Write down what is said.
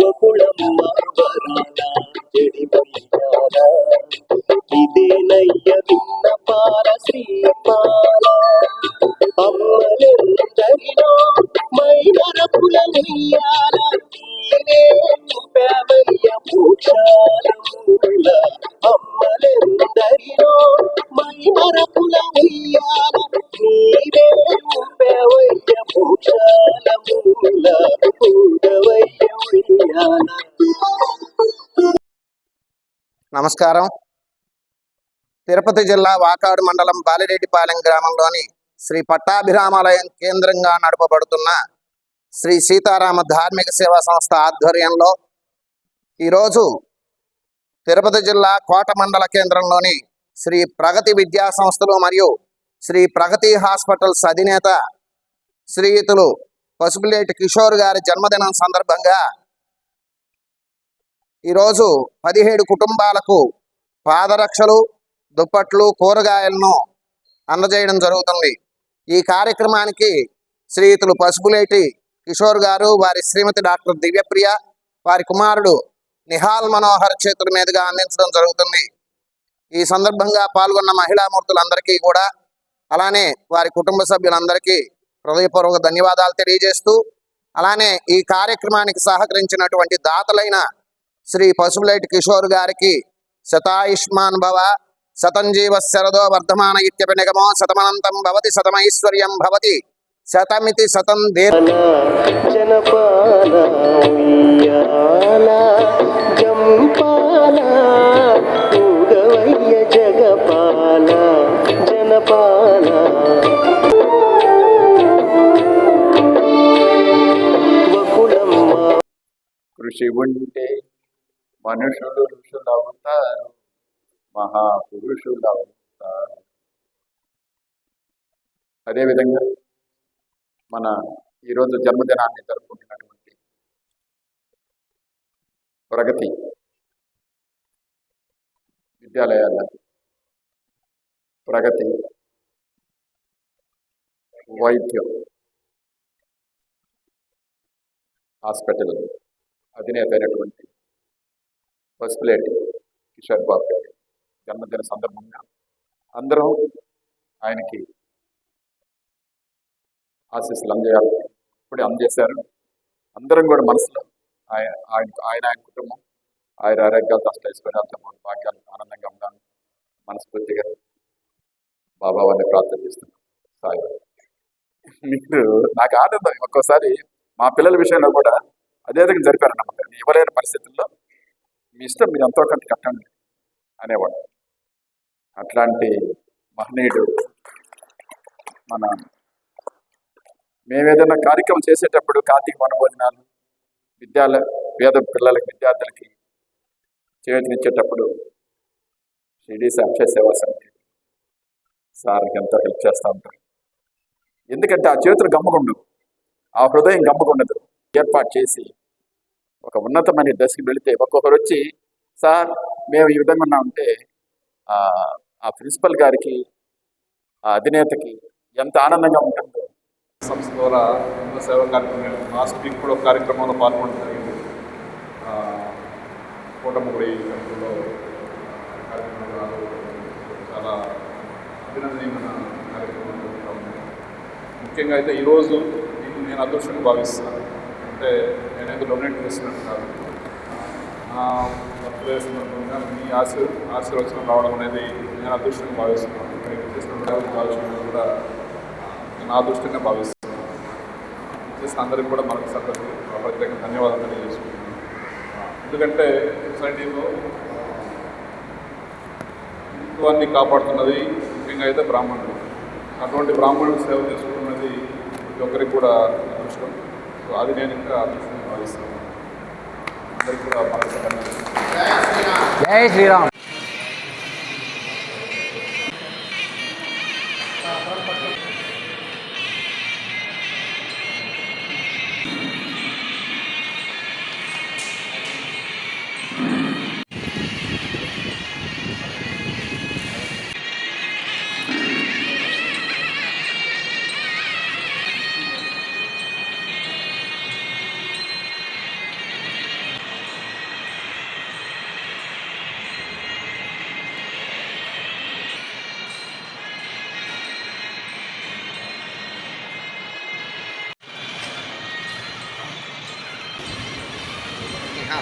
గోకుళమ్మ వరాల చెడిపోయాల ఇదేనయ్య విన్న పాల శ్రీపాల అమ్మలెందరిలో మైనరపుల నెయ్యాల నీవే నింపావయ్య భూషాలముల అమ్మలెందరిలో మైనరపుల నెయ్యాల నమస్కారం. తిరుపతి జిల్లా వాకాడు మండలం బాలిరెడ్డిపాలెం గ్రామంలోని శ్రీ పట్టాభిరామాలయం కేంద్రంగా నడపబడుతున్న శ్రీ సీతారామ ధార్మిక సేవా సంస్థ ఆధ్వర్యంలో ఈరోజు తిరుపతి జిల్లా కోట మండల కేంద్రంలోని శ్రీ ప్రగతి విద్యా సంస్థలు మరియు శ్రీ ప్రగతి హాస్పిటల్స్ అధినేత శ్రీయుతులు పసుపులేటి కిషోర్ గారి జన్మదినం సందర్భంగా ఈరోజు పదిహేడు కుటుంబాలకు పాదరక్షలు దుప్పట్లు కూరగాయలను అందజేయడం జరుగుతుంది. ఈ కార్యక్రమానికి శ్రీయుతులు పసుపులేటి కిషోర్ గారు వారి శ్రీమతి డాక్టర్ దివ్యప్రియ వారి కుమారుడు నిహాల్ మనోహర్ చేతుల మీదుగా అందించడం జరుగుతుంది. ఈ సందర్భంగా పాల్గొన్న మహిళామూర్తులందరికీ కూడా అలానే వారి కుటుంబ సభ్యులందరికీ హృదయపూర్వక ధన్యవాదాలు తెలియజేస్తూ అలానే ఈ కార్యక్రమానికి సహకరించినటువంటి దాతలైన శ్రీ పశువులైట్ కిషోర్ గారికి శతాయుష్మాన్ భవ శతంజీవ శరదో వర్ధమాన ఇత్యపి నిగమో శతమనంతం భవతి శతమైశ్వర్యం భవతి శతమితి శతం దీర్ జగపాల జనపాల కృషి ఉంటే మనుషులు ఋషులు అవుతారు మహాపురుషులు అవుతారు అదేవిధంగా మన ఈరోజు జన్మదినాన్ని జరుపుకుంటున్నటువంటి ప్రగతి విద్యాలయాల ప్రగతి వైద్యం హాస్పిటల్ అధినేత అయినటువంటి పసుపులేటి కిషోర్ బాబు. గారి జన్మదిన సందర్భంగా అందరం ఆయనకి ఆశీస్సులు అందజేయాలి. ఇప్పుడే అందజేశారు. అందరం కూడా మనసులో ఆయన ఆయన ఆయన కుటుంబం ఆయన ఆరోగ్యాలతో అష్టైశ్వర్యాలతో మన భాగ్యాలు ఆనందంగా ఉండాలని మనస్ఫూర్తిగా బాబా వారిని ప్రార్థన చేస్తున్నాం. సాయి మీరు నాకు ఆనందం. ఒక్కోసారి మా పిల్లల విషయంలో కూడా అదే విధంగా జరిపారన్నమాట. ఇవ్వలేని పరిస్థితుల్లో మీ ఇష్టం మీరు ఎంతో కొంత కట్టండి అనేవాడు. అట్లాంటి మహనీయుడు మన మేము ఏదైనా కార్యక్రమం చేసేటప్పుడు కార్తీక వనభోజనాలు విద్యాలయ పేద పిల్లలకి విద్యార్థులకి చేతినిచ్చేటప్పుడు షిడీస్ అక్షయ సేవా సమితి సార్కి ఎంతో హెల్ప్ చేస్తూ ఉంటారు. ఎందుకంటే ఆ చేతులు గమ్మకుండు ఆ హృదయం గమ్మకుండదు ఏర్పాటు చేసి ఒక ఉన్నతమైన దశకి వెళితే ఒక్కొక్కరు వచ్చి సార్ మేము ఈ విధంగా ఉన్నామంటే ఆ ప్రిన్సిపల్ గారికి ఆ అధినేతకి ఎంత ఆనందంగా ఉంటుందో. సంస్థ ద్వారా ఎన్నో సేవా కార్యక్రమం లాస్ట్ వీక్ కూడా ఒక కార్యక్రమంలో పాల్గొనడం జరిగింది. ఆ, కోటముగుడి టెంపుల్లో కార్యక్రమాలు చాలా అభినందనీయమైన కార్యక్రమం జరుగుతూ ఉంది. ముఖ్యంగా అయితే ఈరోజు నేను అదృష్టంగా భావిస్తున్నాను. అంటే నేనైతే డొనేట్ చేస్తున్నట్టు కాదు. నా బర్త్డే సందర్భంగా మీ ఆశీర్ ఆశీర్వచనం రావడం అనేది నేను అదృష్టంగా భావిస్తున్నాను. ఇక్కడ చేసిన భావించడం కూడా నేను అదృష్టంగా భావిస్తున్నాను. చేసిన అందరికి కూడా మనకు సంతోషం ప్రత్యేక ధన్యవాదాలు తెలియజేసుకుంటున్నాను. ఎందుకంటే సొసైటీలో హిందుత్వాన్ని కాపాడుతున్నది ముఖ్యంగా అయితే బ్రాహ్మణులు. అటువంటి బ్రాహ్మణుడు సేవ చేసుకున్నది ప్రతి ఒక్కరికి కూడా సో అది నేను ఇంకా అదృష్టంగా భావిస్తున్నాను అందరికీ కూడా జై శ్రీరామ్. ఆ.